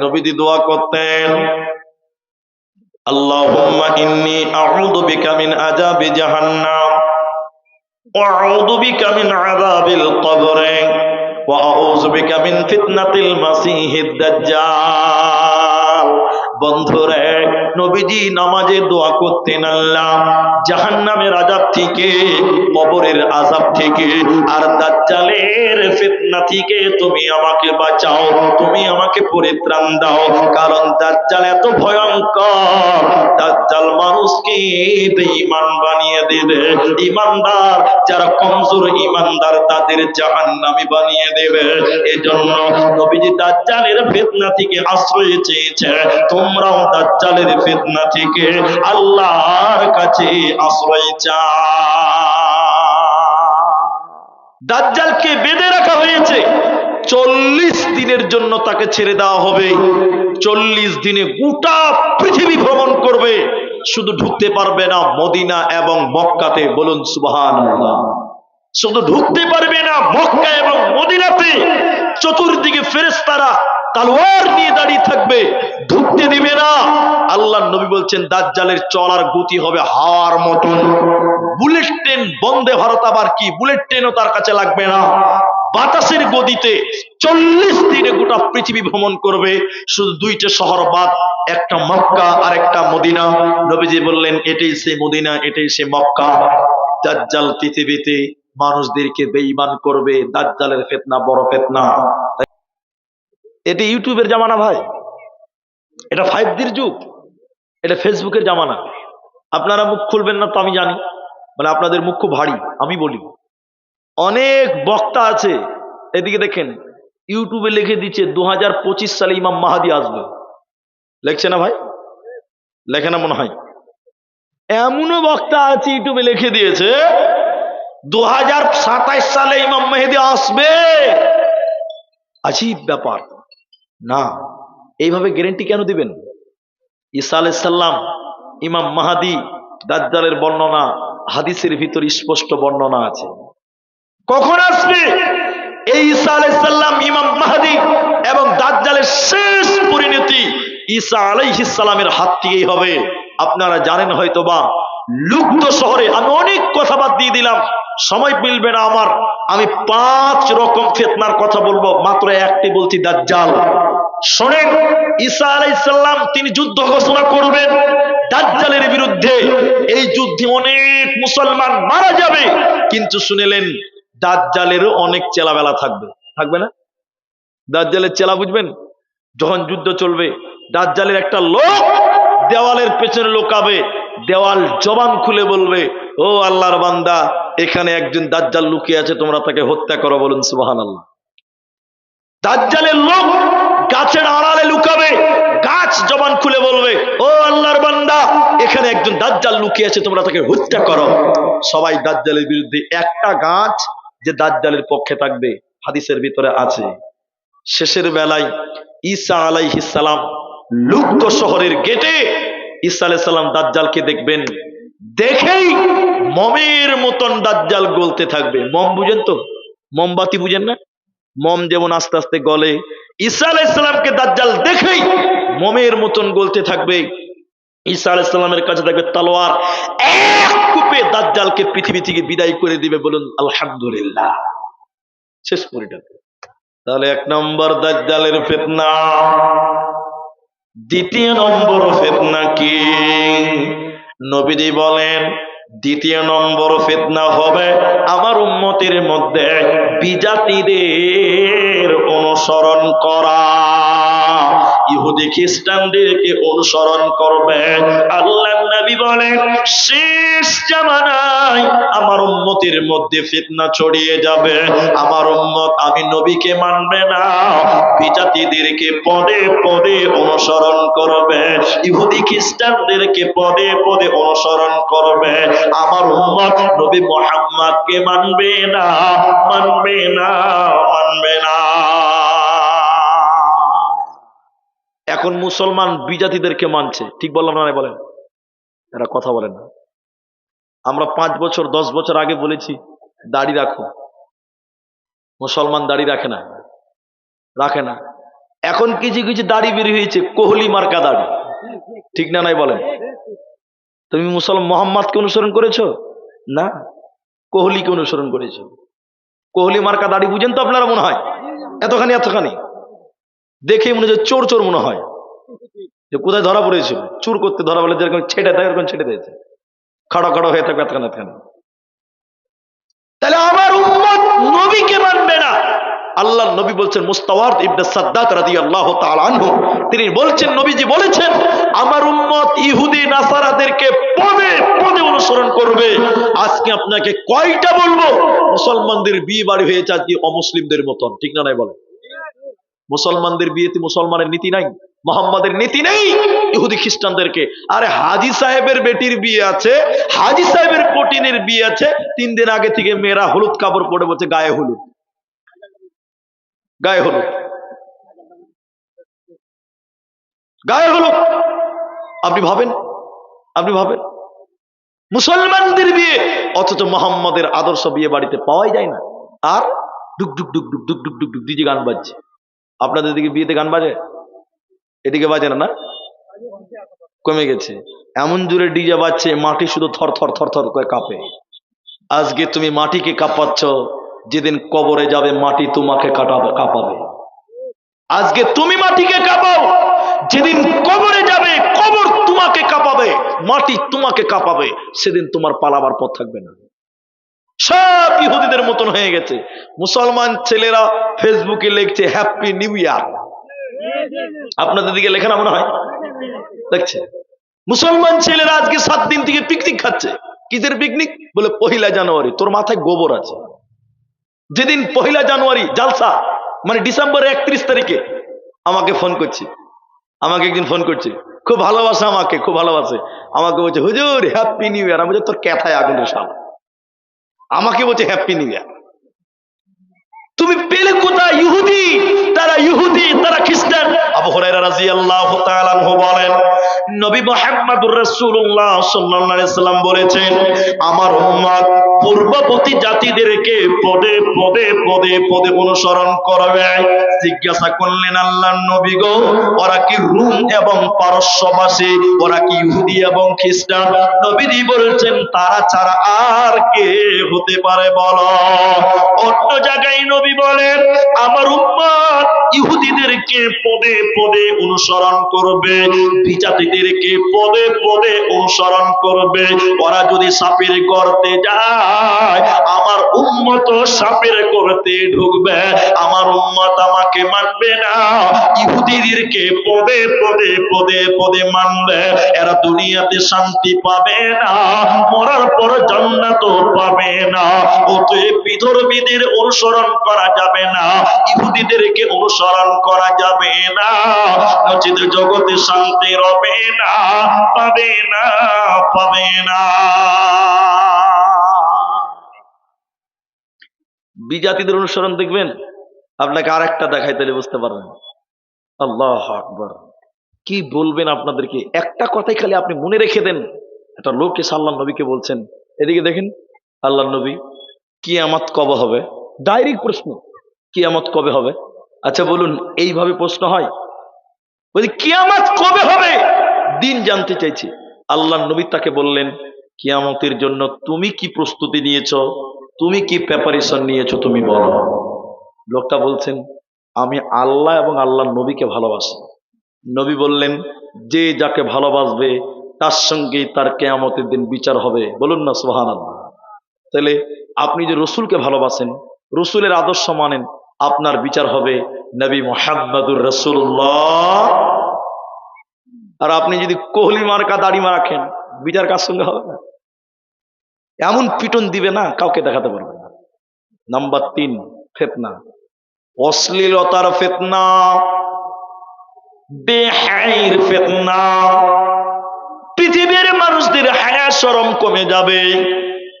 নবীদি দোয়া করতেন, আল্লাহুম্মা ইন্নী আউযু বিকা মিন আযাবি জাহান্নাম, ওয়া আউযু বিকা মিন আযাবিল কবর, ওয়া আউযু বিকা মিন ফিতনাতিল মাসিহিদ দাজ্জাল। বন্ধুরে নবীজি নামাজে দোয়া করতেন আল্লাহ। জাহান্নামের আযাব থেকে, কবরের আযাব থেকে, আর দাজ্জালের ফিতনা থেকে তুমি আমাকে বাঁচাও, তুমি আমাকে পরিত্রাণ দাও। কারণ দাজ্জাল এত ভয়ঙ্কর। দাজ্জাল মানুষকে বেঈমান বানিয়ে দেবে। ইমানদার যারা কমজোর ইমানদার তাদের জাহান্নামী বানিয়ে দেবে। এজন্য নবীজি দাজ্জালের ফিতনা থেকে আশ্রয় চেয়েছে। তোমরাও দাজ্জালের ফিতনা থেকে আল্লাহর কাছে আশ্রয় চাও দাজ্জালকে বেঁধে রাখা হয়েছে। চল্লিশ দিনের জন্য তাকে ছেড়ে দেওয়া হবে। চল্লিশ দিনে গোটা পৃথিবী ভ্রমণ করবে। শুধু ঢুকতে পারবে না মদিনা এবং মক্কাতে। বলুন সুবহান শুধু ঢুকতে পারবে না মক্কা এবং মদিনাতে। চতুর্দিকে ফেরেশতারা তালোয়ার নিয়ে দাঁড়িয়ে থাকবে। ঢুকতে দিবে না। আল্লাহ নবী বলছেন, দাজ্জালের চলার গতি হবে হাওয়ার মতন। বুলেট ট্রেন বন্দে ভারত আবার কি? বুলেট ট্রেনও তার কাছে লাগবে না। বাতাসের গদিতে চল্লিশ দিনে গোটা পৃথিবী ভ্রমণ করবে। শুধু দুইটা শহর বাদ, একটা মক্কা আর একটা মদিনা। নবীজি বললেন, এটাই সে মদিনা, এটাই সে মক্কা। দাজ্জাল পৃথিবীতে মানুষদেরকে বেঈমান করবে। দাজ্জালের ফেতনা বড় ফেতনা। এটি ইউটিউবের জামানা ভাই। এটা ফাইভ জির যুগ। এটা ফেসবুকের জামানা। আপনারা মুখ খুলবেন না তো আমি জানি। মানে আপনাদের মুখ খুব ভারী, আমি বলি। অনেক বক্তা আছে, এদিকে দেখেন, ইউটিউবে লিখে দিচ্ছে দু হাজার সালে ইমাম মাহাদি আসবে। লেখছে না ভাই? লেখে না মনে হয়? এমনও বক্তা আছে ইউটিউবে লিখে দিয়েছে দু সালে ইমাম মেহেদি আসবে। আজীব ব্যাপার। না। এইভাবে গ্যারেন্টি কেন দিবেন? ঈসা আলাইসাল্লাম ইমাম মাহাদি, দাজ্জালের বর্ণনা, হাদিসের ভিতর স্পষ্ট বর্ণনা আছে। কখন আসবে? এই ঈসা আলাইসাল্লাম ইমাম মাহাদি এবং দাজ্জালের শেষ পরিণতি ঈসা আলাইহিসালামের হাত থেকেই হবে। আপনারা জানেন হয়তো বা লুপ্ত শহরে আমি অনেক কথা বাদ দিয়ে দিলাম। সময় মিলবে না আমার। আমি পাঁচ রকম ফেতনার কথা বলব। মাত্র একটি বলছি, দাজ্জাল। শোনেন, ঈসা আলাইসাল্লাম তিনি যুদ্ধ ঘোষণা করবেন, দাজ্জালের বিরুদ্ধে। এই যুদ্ধে অনেক মুসলমান মারা যাবে। কিন্তু শুনেলেন, দাজ্জালেরও অনেক চেলাবেলা থাকবে। থাকবে না? দাজ্জালের চেলা বুঝবেন? যখন যুদ্ধ চলবে, দাজ্জালের একটা লোক দেওয়ালের পেছনে লোকাবে, দেওয়াল জবান খুলে বলবে, ও আল্লাহর বান্দা, এখানে একজন দাজ্জাল লুকিয়ে আছে, তোমরা তাকে হত্যা করো, বলুন সুবাহান আল্লাহ দাজ্জালের লোক গাছের আড়ালে লুকাবে, গাছ জবান খুলে বলবে, ও আল্লাহর বান্দা, এখানে একজন দাজ্জাল লুকিয়ে আছে, তোমরা তাকে হত্যা করো। সবাই দাজ্জালের বিরুদ্ধে, একটা গাছ যে দাজ্জালের পক্ষে থাকবে, হাদিসের ভিতরে আছে। শেষের বেলায় ঈসা আলাইহিসালাম লুপ্ত শহরের গেটে ঈসা আলাইসাল্লাম দাজ্জালকে দেখবেন, দেখেই মমের মতন দাজ্জাল গলতে থাকবে। মম বুঝেন তো? মোমবাতি বুঝেন না? মম যেমন আস্তে আস্তে গলে। ঈসা আলাইসাল্লামকে দাজ্জাল দেখেই মমের মতন গলতে থাকবে। ঈসা আলাইসাল্লামের কাছে থাকবে তলোয়ার। এক কূপে দাজ্জালকে পৃথিবী থেকে বিদায় করে দিবে বলুন, আলহামদুলিল্লাহ। শেষ পরিণত তাহলে এক নম্বর দাজ্জালের ফেতনা। দ্বিতীয় নম্বর ফেতনা কি? নবীজি বলেন দ্বিতীয় নম্বর ফেতনা হবে আমার উন্মতির মধ্যে বিজাতিদের অনুসরণ করা। ইহুদি খ্রিস্টানদেরকে অনুসরণ করবে। আল্লাহ নবী বলেন, শেষ জামানায় আমার উম্মতের মধ্যে ফিতনা ছড়িয়ে যাবে। আমার উম্মত আমি নবীকে মানবে না। বিজাতিদেরকে পদে পদে অনুসরণ করবে। ইহুদি খ্রিস্টানদেরকে পদে পদে অনুসরণ করবে। আমার উম্মত নবী মোহাম্মদকে মানবে না মানবে না মানবে না। এখন মুসলমান বিজাতিদেরকে মানছে। ঠিক বললাম না বলেন? এরা কথা বলেন না। আমরা পাঁচ বছর, দশ বছর আগে বলেছি, দাড়ি রাখো। মুসলমান দাড়ি রাখে না। রাখে না। এখন কিছু কিছু দাড়ি বের হয়েছে, কোহলি মার্কা দাড়ি। ঠিক না নাই বলেন? তুমি মুসলমান মোহাম্মদকে অনুসরণ করেছ? না। কোহলিকে অনুসরণ করেছ। কোহলি মার্কা দাড়ি বুঝেন তো আপনারা মনে হয়? এতখানি এতখানি। দেখে মনে হচ্ছে চোর চোর মনে হয়। যে কোথায় ধরা পড়েছিল? চুর করতে ধরা বলে যেরকম ছেটে দেয় এরকম ছেটে দিয়েছে। খাড়ো খাড়ো হয়ে থাকবে এতখানি এতখানি তাহলে আমার উম্মত নবীকে মানবে না। আল্লাহ নবী বলছেন মুস্তাওয়ার ইবনে সাদ্দাত রাদিয়াল্লাহু তাআলা আনহু। তিনি বলছেন, নবীজি বলেছেন, আমার উম্মত ইহুদি, নাসারাদেরকে পদে পদে অনুসরণ করবে। আজকে আপনাকে কয়টা বলব? মুসলমানদের বিয়ে বাড়ি হয়েছে আজকে অমুসলিমদের মতন। ঠিক না নাই বলেন? মুসলমানদের বিয়েতে মুসলমানের নীতি নাই, মোহাম্মদের নীতি নেই। ইহুদি খ্রিস্টানদেরকে, আরে হাজি সাহেবের বেটির বিয়ে আছে, হাজি সাহেবের কটিনের বিয়ে আছে, তিন দিন আগে থেকে মেয়েরা হলুদ কাপড় পরে বলছে গায়ে হলুদ। গায়ে হলুদ। গায়ে হলুদ। আপনি ভাবেন? আপনি ভাবেন? মুসলমানদের বিয়ে, অথচ মোহাম্মদের আদর্শ বিয়ে বাড়িতে পাওয়াই যায় না। আর ডুক ডুক ডুক ডুক ডুক ডুক ডুক ডুক ডিজে গান বাজছে। আপনাদের দিকে বিয়েতে গান বাজে? এদিকে বাজে না না? কমে গেছে। এমন জোরে ডিজে বাজছে, মাটি শুধু থর থর থর থর করে কাঁপে। আজকে তুমি মাটিকে কাঁপাচ্ছ, যেদিন কবরে যাবে মাটি তোমাকে কাটাবে কাঁপাবে। আজকে তুমি মাটিকে কাঁপাও, যেদিন কবরে যাবে কবর তোমাকে কাঁপাবে, মাটি তোমাকে কাঁপাবে, সেদিন তোমার পালাবার পথ থাকবে না। সব ইহুদিদের মতন হয়ে গেছে। মুসলমান ছেলেরা ফেসবুকে লিখছে হ্যাপি নিউ ইয়ার আপনাদের দিকে লেখা না মনে হয়? দেখছে। মুসলমান ছেলেরা আজকে সাত দিন থেকে পিকনিক খাচ্ছে। কিসের পিকনিক বলে, পহিলা জানুয়ারি, তোর মাথায় গোবর আছে। যেদিন পহিলা জানুয়ারি, জালসা মানে ডিসেম্বর একত্রিশ তারিখে আমাকে ফোন করছে। আমাকে একদিন ফোন করছে। খুব ভালোবাসে আমাকে, খুব ভালোবাসে। আমাকে বলছে, হুজুর হ্যাপি নিউ ইয়ার আমি তোর ক্যাথায় আগুনের সাল আমাকে বলছে হ্যাপি নিউ ইয়ার তুমি পেলে কোথায়? ইহুদি? তারা ইহুদি, তারা খ্রিস্টান। আবু হরাইরা রাজি আল্লাহ বলেন নবী মুহাম্মদুর রাসূলুল্লাহ সাল্লাল্লাহু আলাইহি সাল্লাম বলেছেন, আমার উম্মত পূর্ববর্তী জাতিদেরকে পদে পদে পদে পদে অনুসরণ করবে। জিজ্ঞাসা করলেন আল্লাহর নবী গো, ওরা কি রুম এবং পারস্যবাসী? ওরা কি ইহুদি এবং খ্রিস্টান? নবীজি বলছেন, তারা ছাড়া আর কে হতে পারে বলো? অন্য জায়গায় নবী বলেন, আমার উম্মত ইহুদিদেরকে পদে পদে অনুসরণ করবে, বিজাতিদেরকে পদে পদে অনুসরণ করবে। ওরা যদি সাপের গর্তে যায়, আমার উম্মত সাপের গর্তে ঢুকবে, আমার উম্মত আমাকে মানবে না। ইহুদিদেরকে পদে পদে পদে পদে মানবে এরা দুনিয়াতে শান্তি পাবে না, মরার পর জান্নাত পাবে না। অতএব বিধর্মীদের অনুসরণ করা যাবে না। ইহুদিদেরকে অনুসরণ করা যাবে না। নচিত জগতে শান্তি রবে না, পাবে না পাবে না। বিজাতিদের অনুসরণ দেখবেন, আপনাকে আর একটা দেখাই তাহলে বুঝতে পারবেন। আল্লাহ আকবর। কি বলবেন আপনাদেরকে? একটা কথাই খালি আপনি মনে রেখে দেন। একটা লোক এসে আল্লাহ নবীকে বলছেন, এদিকে দেখেন আল্লাহ নবী কিয়ামত কবে হবে? ডাইরেক্ট প্রশ্ন, কিয়ামত কবে হবে? আচ্ছা বলুন, এইভাবে প্রশ্ন হয়? বলছি কিয়ামত কবে হবে? দিন জানতে চাইছি। আল্লাহ নবী তাকে বললেন, কিয়ামতের জন্য তুমি কি প্রস্তুতি নিয়েছো? তুমি কি প্রিপারেশন নিয়েছো তুমি বলো। লোকটা বলছেন, আমি আল্লাহ এবং আল্লাহ নবীকে ভালোবাসি। নবী বললেন, যে যাকে ভালোবাসবে, তার সঙ্গেই তার কেয়ামতের দিন বিচার হবে। বলুন না সোহান তাহলে আপনি যে রসুলকে ভালোবাসেন, রসুলের আদর্শ মানেন আপনার বিচার হবে নবী মোহাম্মদুর রসুল্লাহ আর আপনি যদি কোহলি মার্কা দাড়ি রাখেন বিচার কার সঙ্গে হবে না? এমন পিটন দিবে না, কাউকে দেখাতে পারবে না। নাম্বার তিন, ফেতনা। অশ্লীলতার ফেতনা বেহাইর ফেতনা। পৃথিবীর মানুষদের হায়া শরম কমে যাবে।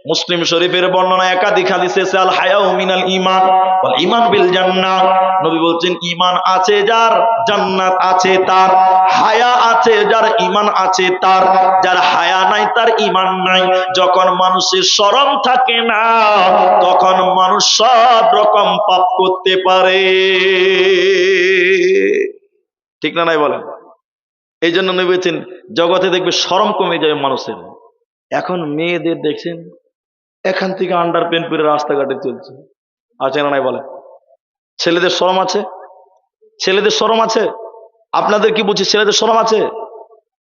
মুসলিম শরীফের বর্ণনা একাধিক হাদিসে আল হায়াউ মিনাল ঈমান ওয়াল ঈমান বিল জান্নাহ নবী বলছেন, ঈমান আছে যার, জান্নাত আছে তার। হায়া আছে যার ইমান আছে তার। যার হায়া নাই, তার ইমান নাই। যখন মানুষের শরম থাকে না, তখন মানুষ সব রকম পাপ করতে পারে। ঠিক না নাই বলেন? এই জন্য নেবেছেন জগতে দেখবে শরম কমে যায় মানুষের। এখন মেয়েদের দেখছেন এখান থেকে আন্ডার পেন পরে রাস্তাঘাটে চলছে। আছে না নাই বলে? ছেলেদের শরম আছে? ছেলেদের শরম আছে? আপনাদের কি বলছি ছেলেদের শরম আছে?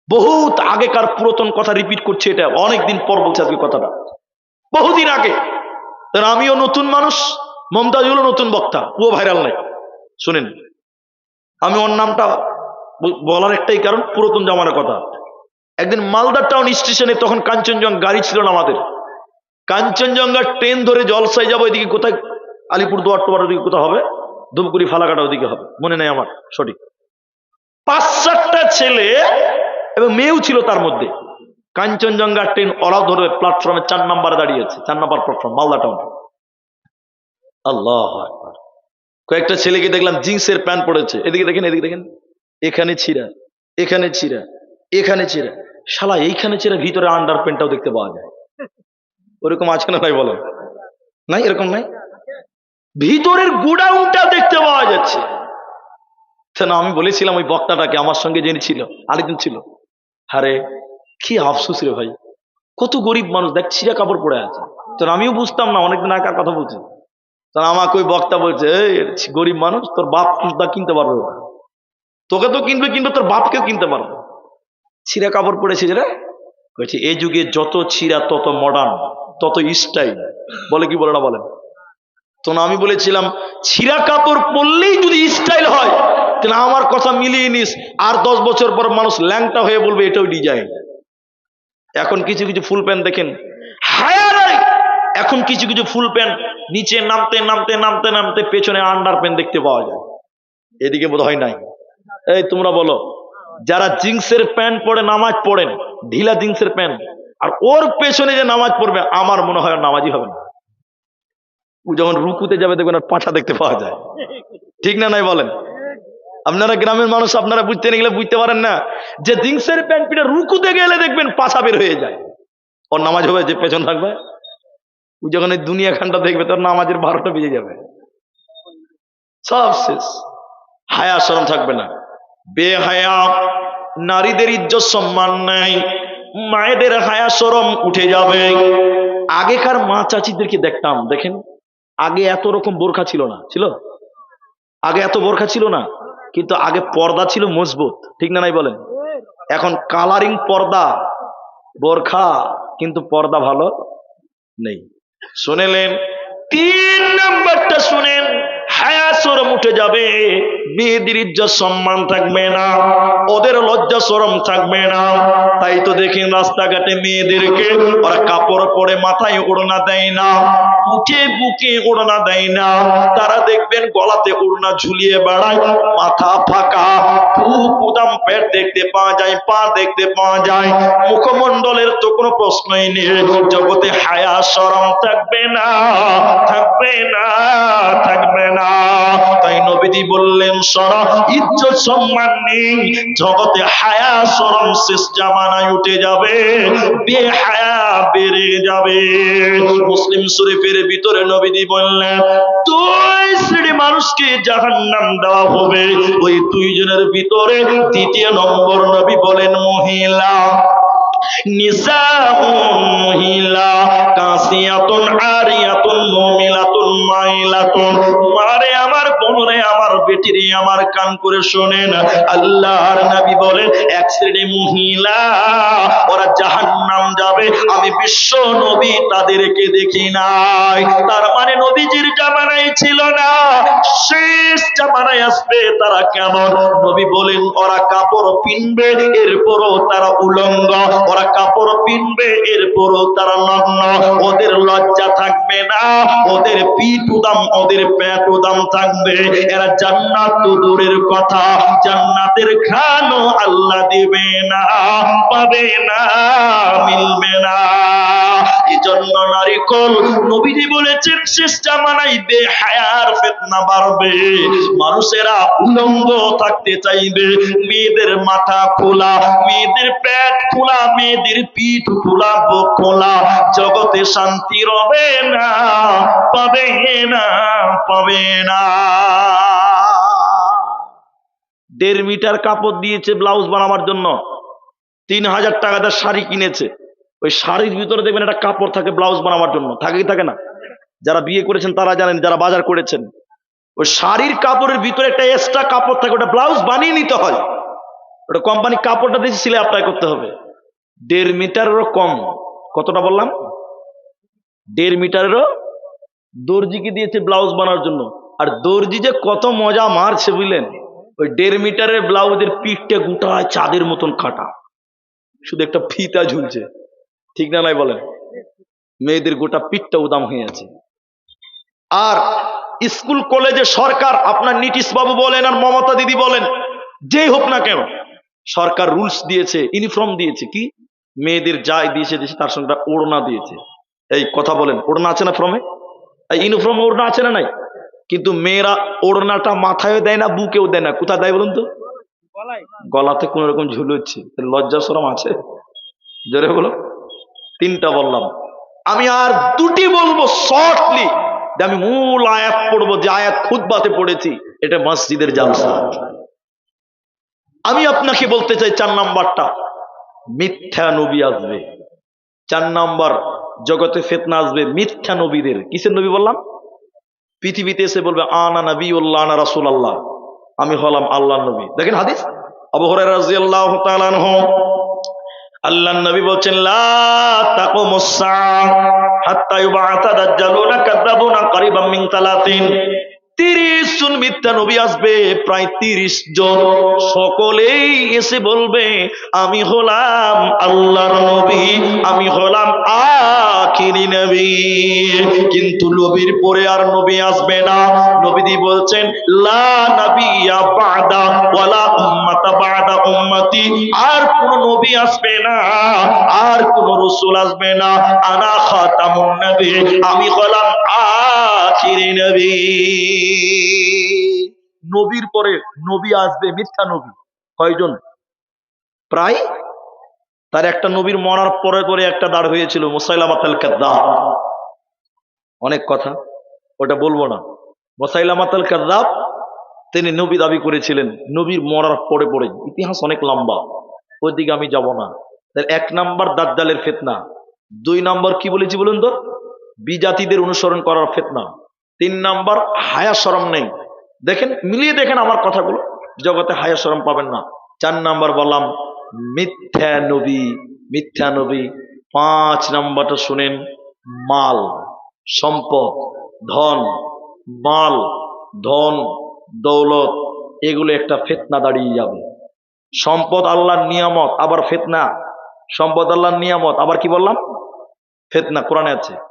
বহুত আগেকার পুরাতন কথা রিপিট করছে এটা, অনেকদিন পর বলছে আজকে কথাটা। বহুদিন আগে। আমিও নতুন মানুষ, মমতাজুলও নতুন বক্তা, ও ভাইরাল নাই। শুনেন, আমি ওর নামটা বলার একটাই কারণ, পুরাতন জামানের কথা। একদিন মালদা টাউন স্টেশনে তখন কাঞ্চনজঙ্ঘা গাড়ি ছিল না আমাদের। কাঞ্চনজঙ্ঘা ট্রেন ধরে জলসাই যাব এদিকে কোথায়? আলিপুর দুয়ার টোয়ার ওদিকে কোথাও হবে? ধূপগুড়ি ফালাকাটা ওদিকে হবে। মনে নেই আমার, সঠিক। পাঁচ চারটা ছেলে এবং মেয়েও ছিল তার মধ্যে। কাঞ্চনজঙ্ঘা ট্রেন ওরাও ধরে প্ল্যাটফর্মে চার নাম্বার দাঁড়িয়েছে। চার number platform Malda town Allah. কয়েকটা ছেলেকে দেখলাম জিন্সের প্যান্ট পড়েছে এদিকে দেখেন এদিকে দেখেন। এখানে ছিঁড়া এখানে ছিঁড়া এখানে ছিঁড়া। শালা, এইখানে ছিঁড়া, ভিতরে আন্ডার প্যান্টটাও দেখতে পাওয়া যায়। ওরকম আছে না ভাই বলো? নাই এরকম নাই? ভিতরের গুড়াউনটা দেখতে পাওয়া যাচ্ছে। না আমি বলেছিলাম ওই বক্তাটাকে আমার সঙ্গে যিনি ছিল আরেকদিন ছিল। আরে কি আফসুস রে ভাই। কত গরিব মানুষ দেখ ছিঁড়া কাপড় পরে আছে। তো আমিও বুঝতাম না অনেকদিন আগে কথা বলছি। তখন আমাকে ওই বক্তা বলছে "এই, গরিব মানুষ তোর বাপ কুসদা কিনতে পারবে তোকে তো কিনবে কিন্তু তোর বাপকেও কিনতে পারবে ছিঁড়া কাপড় পরেছে রে? বলছে এই যুগে যত ছিঁড়া তত মডার্ন তত স্টাইল বলে কি বলে না বলেন তো আমি বলেছিলাম, ছিঁড়া কাপড় পরলেই যদি স্টাইল হয়, তাহলে আমার কথা মিলিয়ে নিস, আর দশ বছর পর মানুষ ল্যাংটা হয়ে বলবে, এটাও ডিজাইন। এখন কিছু কিছু ফুল প্যান্ট দেখেন, হায়া এখন কিছু কিছু ফুল প্যান্ট নিচে নামতে নামতে নামতে নামতে পেছনে আন্ডার প্যান্ট দেখতে পাওয়া যায়। এদিকে বোধ হয় নাই। এই তোমরা বলো, যারা জিন্সের প্যান্ট পরে নামাজ পড়েন, ঢিলা জিন্সের প্যান্ট আর ওর পেছনে যে নামাজ পড়বে, আমার মনে হয় নামাজই হবে না। ও যখন রুকুতে যাবে, দেখবেন আর পাঁচা দেখতে পাওয়া যায়। ঠিক না নাই বলেন? আপনারা গ্রামের মানুষ, আপনারা বুঝতে না গেলে বুঝতে পারেন না যে জিন্সের প্যান্ট পিটা রুকুতে গেলে দেখবেন পাছা বের হয়ে যায়। ওর নামাজ হবে যে পেছন থাকবে। ও যখন এই দুনিয়া খানটা দেখবে তোর নামাজের বারোটা বেজে যাবে। সব শেষ। হায়া শরম থাকবে না। বেহায়া, নারীদের ইজ্জত সম্মান নাই। মায়েদের হায়া শরম উঠে যাবে। আগেকার মা চাচিদেরকে দেখতাম, দেখেন? আগে এত রকম বোরখা ছিল না, ছিল? আগে এত বোরখা ছিল না, কিন্তু আগে পর্দা ছিল মজবুত, ঠিক না নাই বলেন? এখন কালারিং পর্দা, বোরখা, কিন্তু পর্দা ভালো নেই। শুনেলেন, তিন নাম্বারটা শুনেন। সরম উঠে যাবে। মেয়েদের ইজ্জত সম্মান থাকবে না, ওদের লজ্জা সরম থাকবে না। তাই তো দেখেন রাস্তাঘাটে মেয়েদেরকে ওরা কাপড় পরে মাথায় ওড়না দেয় না বুকে বুকে ওড়না দেয় না। তারা দেখবেন গলাতে ওড়না ঝুলিয়ে বেড়ায়, মাথা ফাঁকা বুক উদাম পেট দেখতে পাওয়া যায়, পা দেখতে পাওয়া যায়। মুখমণ্ডলের তো কোনো প্রশ্নই নেই, জগতে হায়া শরম থাকবে না থাকবে না থাকবে না। তাই নবীজি বললেন সরা ইজ্জত সম্মান নেই। জগতে হায়া শরম শেষ জামানায় উঠে যাবে, বেহায়া বেড়ে যাবে। মুসলিম শরীফের ভিতরে নবীজি বললেন, দুই শ্রেণি মানুষকে জাহান্নাম দেওয়া হবে। ওই দুইজনের ভিতরে দ্বিতীয় নম্বর নবী বলেন, মহিলা। মহিলা কাসিয়াতুন আরিয়াতুন মুমিলাতুন মাইলাতুন। মারে আমার বোনরে আমার বেটিরে আমার কান করে শোনেন। আল্লাহর নবী বলেন, এক শ্রেণি মহিলা, ওরা জাহান্নাম যাবে। আমি বিশ্ব নবী তাদেরকে দেখি নাই। তার মানে নবীজির ছিল না। শেষ জামানায় আসবে তারা কেমন? নবী বলেন, ওরা কাপড় পিনবে, এরপরও তারা উলঙ্গ। ওরা কাপড় পিনবে, এরপরও তারা নগ্ন। ওদের লজ্জা থাকবে না। ওদের উদাম ওদের উদাম থাকবে। এরা জান্নাত তো দূরের কথা। জান্নাতের খানো আল্লাহ দিবে না, পাবে না, মিলবে না। এই জন্য নারিকল নবীজি বলেছেন, শেষ জামানায় বেহায়ার ফেতনা বাড়বে। মানুষেরা উলঙ্গ থাকতে চাইবে। মেয়েদের মাথা খোলা, মেয়েদের পেট খোলা, মেয়েদের পিঠ খোলা, বুক খোলা। জগতে শান্তি রবে না, পাবে না পাবে না। দেড় মিটার কাপড় দিয়েছে ব্লাউজ বানাবার জন্য। তিন হাজার টাকা দিয়ে শাড়ি কিনেছে। ওই শাড়ির ভিতরে দেখবেন একটা কাপড় থাকে ব্লাউজ বানাবার জন্য। থাকে কি থাকে না? যারা বিয়ে করেছেন তারা জানেন, যারা বাজার করেছেন। ওই শাড়ির কাপড়ের ভিতরে একটা এক্সট্রা কাপড় থাকে, ওটা ব্লাউজ বানিয়ে নিতে হয়। ওটা কোম্পানি কাপড়টা দিয়ে সিলে অ্যাপ্লাই করতে হবে। দেড় মিটারেরও কম। কতটা বললাম? দেড় মিটারেরও দর্জিকে দিয়েছে ব্লাউজ বানার জন্য। আর দর্জি যে কত মজা মারছে, বুঝলেন? ওই দেড় মিটারের ব্লাউজের পিঠটা গোটা চাঁদের মতন কাটা। শুধু একটা ফিতা ঝুলছে। ঠিক না নাই বলেন? মেয়েদের গোটা পিঠটা উদাম হয়ে আছে। আর স্কুল, কলেজে সরকার, আপনার নীতিশ বাবু বলেন আর মমতা দিদি বলেন, যেই হোক না কেন, সরকার রুলস দিয়েছে, ইউনিফর্ম দিয়েছে, কি? মেয়েদের যাই দিয়েছে দিয়েছে তার সঙ্গে ওড়না দিয়েছে। এই কথা বলেন, ওড়না আছে না ফর্মে? এই ইউনিফর্ম ওড়না আছে না নাই? কিন্তু মেয়েরা ওড়নাটা মাথায় দেয় না, বুকেও দেয় না। কোথায় দেয় বলুন তো? গলাতে কোন রকম ঝুলুচ্ছে লজ্জা সরম আছে? জোরে বলো। তিনটা বললাম। আমি আর দুটি বলব শর্টলি আমি মূল আয়াত পড়ব, যে আয়াত খুদবাতে পড়েছি, এটা মসজিদের জালসা আমি আপনাকে বলতে চাই চার নাম্বারটা। মিথ্যা নবী আসবে। চার নাম্বার, জগতে ফেতনা আসবে মিথ্যা নবীদের। কিসের নবী বললাম? পৃথিবীতে এসে বলবে, আনা নবী উল্লাহ আনা রাসুল আল্লাহ আমি হলাম আল্লাহ নবী। দেখেন হাদিস? আবু আল্লাহ নবী বলছেন হাত্তা ইউবাআতা দাজ্জালুনা কাযাবুনা করিবাম মিন 30 তিরিশ জন মিথ্যা নবী আসবে, প্রায় তিরিশ জন। সকলেই এসে বলবে, আমি হলাম আল্লাহর নবী, আমি হলাম আখিরি নবী। কিন্তু নবীর পরে আর নবী আসবে না। নবীদি বলছেন, লা নবিয়া বাদা ওয়ালা উম্মাতা বাদা উম্মতি। আর কোন নবী আসবে না, আর কোন রসুল আসবে না। আনা খাতামুন নবী, আমি হলাম নবীর পরে নবী আসবে, মিথ্যা নবী। কয়জন? প্রায়। তার একটা নবীর মরার পরে পরে একটা দাঁড় হয়েছিল মুসাইলামাত আল কাদ্দাব। অনেক কথা, ওটা বলব না। মুসাইলামাত আল কাদ্দাব, তিনি নবী দাবি করেছিলেন, নবীর মরার পরে পরে। ইতিহাস অনেক লম্বা ওই দিকে আমি যাব না। এক নাম্বার দাজ্জালের ফেতনা। দুই নাম্বার কি বলেছি বলুন তো? বিজাতিদের অনুসরণ করার ফেতনা। তিন নাম্বার, হায়া সরম নেই। দেখেন, মিলিয়ে দেখেন আমার কথাগুলো। জগতে হায়া সরম পাবেন না। চার নাম্বার বললাম, মিথ্যা নবী মিথ্যা নবী। পাঁচ নাম্বারটা শুনেন, মাল, সম্পদ, ধন, মাল, ধন, দৌলত, এগুলো একটা ফেতনা দাঁড়িয়ে যাবে। সম্পদ আল্লাহর নিয়ামত, আবার ফেতনা। সম্পদ আল্লাহর নিয়ামত, আবার কি বললাম? ফেতনা, কোরআনে আছে।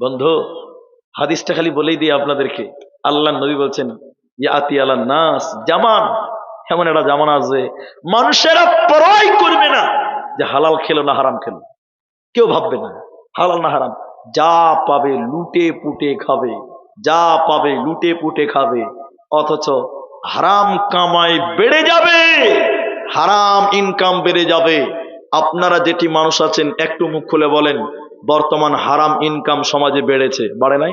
বন্ধু, হাদিসটা খালি বলেই দিই আপনাদেরকে। আল্লাহ নবী বলছেন, ইয়াতি আল্লাহ নাস, জামান। এমন একটা জামান আছে, মানুষেরা পড়াই করবে না যে হালাল খেলো না হারাম খেলো। কেউ ভাববে না, হালাল না হারাম। যা পাবে লুটে পুটে খাবে, যা পাবে লুটে পুটে খাবে, অথচ হারাম কামাই বেড়ে যাবে, হারাম ইনকাম বেড়ে যাবে। আপনারা যেটি মানুষ আছেন, একটু মুখ খুলে বলেন বর্তমান হারাম ইনকাম সমাজে বেড়েছে। বাড়ে নাই?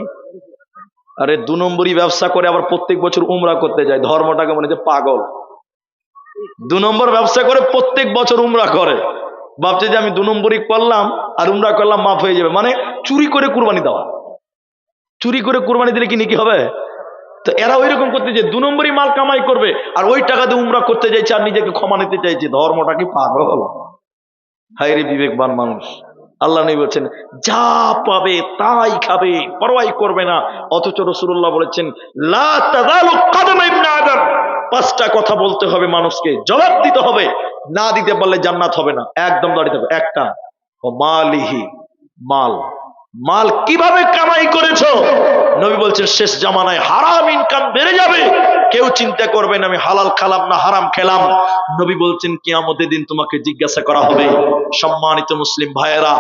আরে দু নম্বরই ব্যবসা করে আবার প্রত্যেক বছর উমরা করতে যায়। ধর্মটাকে মনে হচ্ছে পাগল। দু নম্বর ব্যবসা করে প্রত্যেক বছর উমরা করে। ভাবছে যে আমি দু নম্বরই করলাম আর উমরা করলাম, মাফ হয়ে যাবে। মানে চুরি করে কুরবানি দেওয়া। চুরি করে কুরবানি দিলে কি নাকি হবে? তো এরা ওই রকম করতে যে দু নম্বরই মাল কামাই করবে আর ওই টাকা দিয়ে উমরা করতে চাইছে আর নিজেকে ক্ষমা নিতে চাইছে। ধর্মটা কি পাগল? হাই রে বিবেকবান মানুষ। আল্লাহ নবী বলছেন, যা পাবে তাই খাবে, পরোয়াই করবে না। অথচ রসুল্লাহ বলেছেন পাঁচটা কথা বলতে হবে মানুষকে, জবাব দিতে হবে, না দিতে পারলে জান্নাত হবে না, একদম দাঁড়িয়ে হবে একটা মালিহি, মাল। মাল কীভাবে কামাই করেছ? নবী বলছেন, শেষ জামানায় হারাম ইনকাম বেড়ে যাবে। কেউ চিন্তা করবে না, আমি হালাল খালাম না, হারাম খেলাম। নবী বলছেন, কিয়ামতের দিন তোমাকে জিজ্ঞাসা করা হবে। সম্মানিত মুসলিম ভাইয়েরা,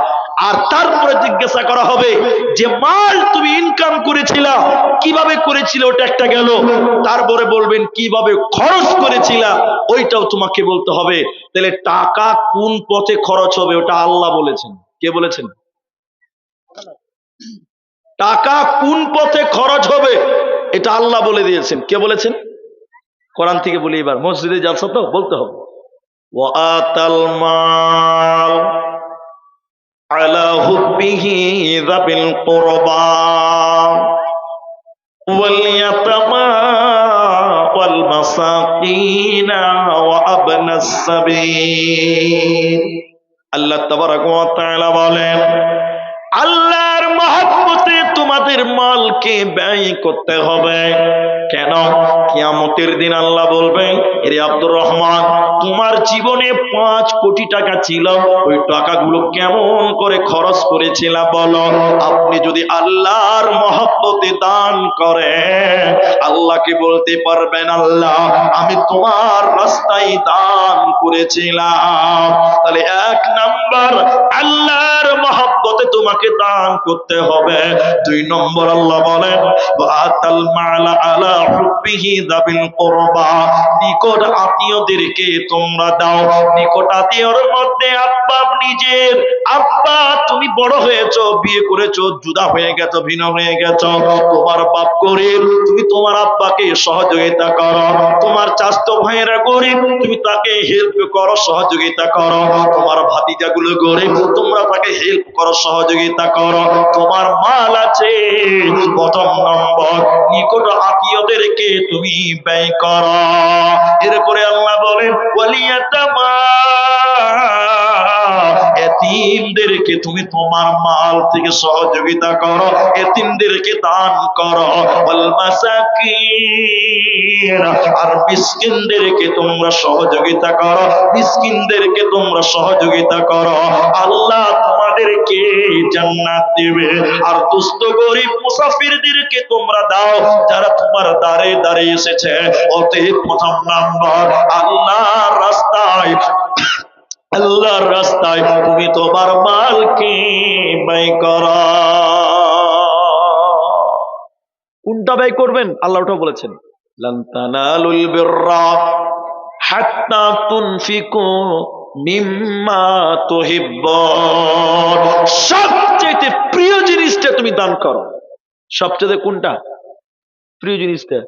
আর তারপরে জিজ্ঞাসা করা হবে যে, মাল তুমি ইনকাম করেছিলা, কীভাবে করেছিল, ওটা একটা গেল। তারপরে বলবেন, কীভাবে খরচ করেছিলা, ওইটাও তোমাকে বলতে হবে। তাহলে টাকা কোন পথে খরচ হবে, ওটা আল্লাহ বলেছেন। কে বলেছেন? টাকা কোন পথে খরচ এটা আল্লাহ বলে দিয়েছেন। কে বলেছেন? কোরআন থেকে বলি এবার। মসজিদে যাচ্ছ তো বলতে হবে। আল্লাহ বলেন, আল্লাহ তোমাদের মালকে ব্যয় করতে হবে। কেন? কিয়ামতের দিন আল্লাহ বলবেন এরে আব্দুর রহমান, তোমার জীবনে পাঁচ কোটি টাকা ছিল, ওই টাকাগুলো কেমন করে খরচ করেছিল বলো? আপনি যদি আল্লাহর মহব্বতে দান করে আল্লাহকে বলতে পারবেন আল্লাহ, আমি তোমার রাস্তায় দান করেছিলাম। তাহলে এক নাম্বার, আল্লাহর মহব্বতে তোমাকে দান করতে হবে। দুই নম্বর আল্লাহ বলেন, ওয়াতাল মালা আলা হুব্বিহি দাবিল কুরবা। নিকট আত্মীয়দেরকে তোমরা দাও। নিকট আত্মীয়র মধ্যে আব্বা নিজের, আব্বা, তুমি বড় হয়েছো, বিয়ে করেছ, জুদা হয়ে গেছো, ভিন্ন হয়ে গেছো। তোমার বাপ গরিব, তুমি তোমার আব্বাকে সহযোগিতা করো। তোমার চাস্তো ভাইয়েরা গরিব, তুমি তাকে হেল্প করো, সহযোগিতা করো। তোমার ভাতিজাগুলো গরিব, তোমরা তাকে হেল্প করো, সহযোগিতা করো। তোমার মাল আছে, প্রথম নম্বর, নিকট আত্মীয়দেরকে তুমি ব্যয় করো। এরপরে আল্লাহ বলেন, ওয়ালিয়াতামা এতিমদেরকে তুমি তোমার মাল থেকে সহযোগিতা করো, এতিমদেরকে দান করো। আর মিসকিনদেরকে তোমরা সহযোগিতা করো, মিসকিনদেরকে তোমরা সহযোগিতা করো। আল্লাহ তোমাদেরকে জান্নাত দেবে। আর দুস্থ, গরিব মুসাফিরদেরকে তোমরা দাও, যারা তোমার দ্বারে দ্বারে এসেছে। অতএব প্রথম নাম্বার, আল্লাহর রাস্তায় আল্লাহর রাস্তায় তুমি তোমার মালকে ব্যয় করা। কোনটা ব্যয় করবেন? আল্লাহ ওটা বলেছেন। সবচেয়ে প্রিয় জিনিসটা তুমি দান করো। সবচেয়ে কোনটা? প্রিয় জিনিসটা।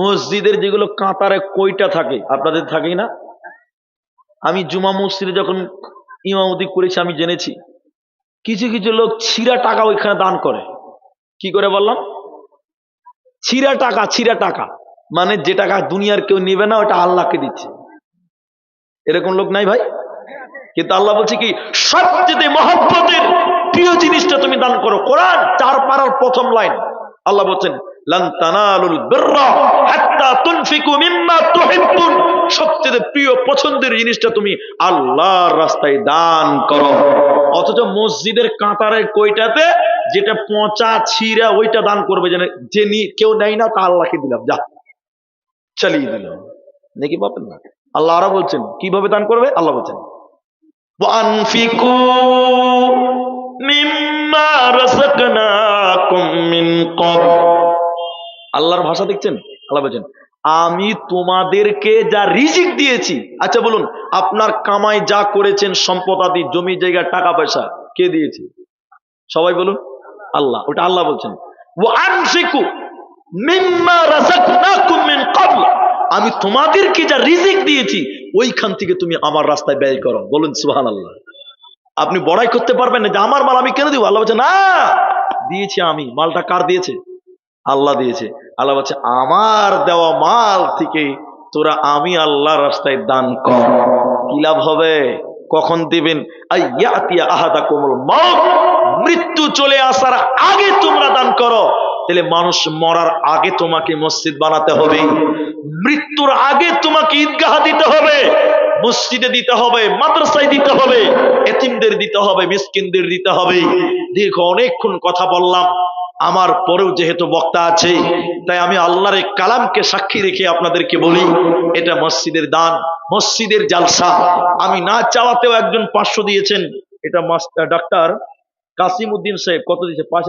মসজিদের যেগুলো কাঁতারে কইটা থাকে, আপনাদের থাকেই না? আমি জুমা মসজিদে যখন ইমামতি করেছি, আমি জেনেছি। কিছু কিছু লোক ছিঁড়া টাকা ওইখানে দান করে। কি করে বললাম? ছিঁড়া টাকা ছিঁড়া টাকা। মানে যে টাকা দুনিয়ার কেউ নেবে না, ওটা আল্লাহকে দিচ্ছে। এরকম লোক নাই ভাই? কিন্তু আল্লাহ বলছে কি, সবচেয়ে মহব্বতের প্রিয় জিনিসটা তুমি দান করো। কোরআন, চার পাড়ার প্রথম লাইন। আল্লাহ বলছেন সবচেয়ে প্রিয় পছন্দের জিনিসটা তুমি আল্লাহর রাস্তায় দান করো। অথচ মসজিদের কাঁতারে কইটাতে যেটা পচা ছিঁড়া ওইটা দান করবে যেন যে কেউ নেয় না তা আল্লাহকে দিলাম, যা। চালিয়ে দিলাম। নাকি পাবেন না? আল্লাহ আরও বলছেন, কীভাবে দান করবে? আল্লাহ বলছেন মিম্মা রাসাকনাকুম মিন কবল আল্লাহর ভাষা দেখছেন? আল্লাহ বলছেন, আমি তোমাদেরকে যা রিজিক দিয়েছি আচ্ছা বলুন, আপনার কামাই যা করেছেন, সম্পদ আদি, জমি জায়গা, টাকা পয়সা, কে দিয়েছে? সবাই বলুন, আল্লাহ, ওটা আল্লাহ বলছেন। ও আনসিকু আমি তোমাদেরকে যা রিজিক দিয়েছি, ওইখান থেকে তুমি আমার রাস্তায় ব্যয় করো। বলুন সুহান আল্লাহ আপনি বড়াই করতে পারবেন না যে, আমার মাল আমি কেন দিব? আল্লাহ বলছে না, দিয়েছি আমি। মালটা কার দিয়েছে? আল্লাহ দিয়েছে। আল্লাহ বলছে, আমার দেওয়া মাল থেকে তোরা আমি আল্লাহ রাস্তায় দান কর। কি লাভ হবে? কখন দিবেন? আহাদা কোমল মত মৃত্যু চলে আসার আগে তোমরা দান করো। তাহলে মানুষ মরার আগে তোমাকে মসজিদ বানাতে হবে। মৃত্যুর আগে তোমাকে ঈদগাহ দিতে হবে। মসজিদে দিতে হবে, মাদ্রাসায় দিতে হবে, এতিমদের দিতে হবে, মিসকিনদের দিতে হবে। দীর্ঘ অনেকক্ষণ কথা বললাম। আমার পরেও যেহেতু বক্তা আছে, তাই আমি আল্লাহর কালামকে সাক্ষী রেখে আপনাদেরকে বলি, এটা মসজিদের দান, মসজিদের জালসা। আমি না চাওয়াতেও একজন পাঁচশো দিয়েছেন, এটা ডাক্তার কাসিম উদ্দিন সাহেব, কত দিয়েছে? পাঁচ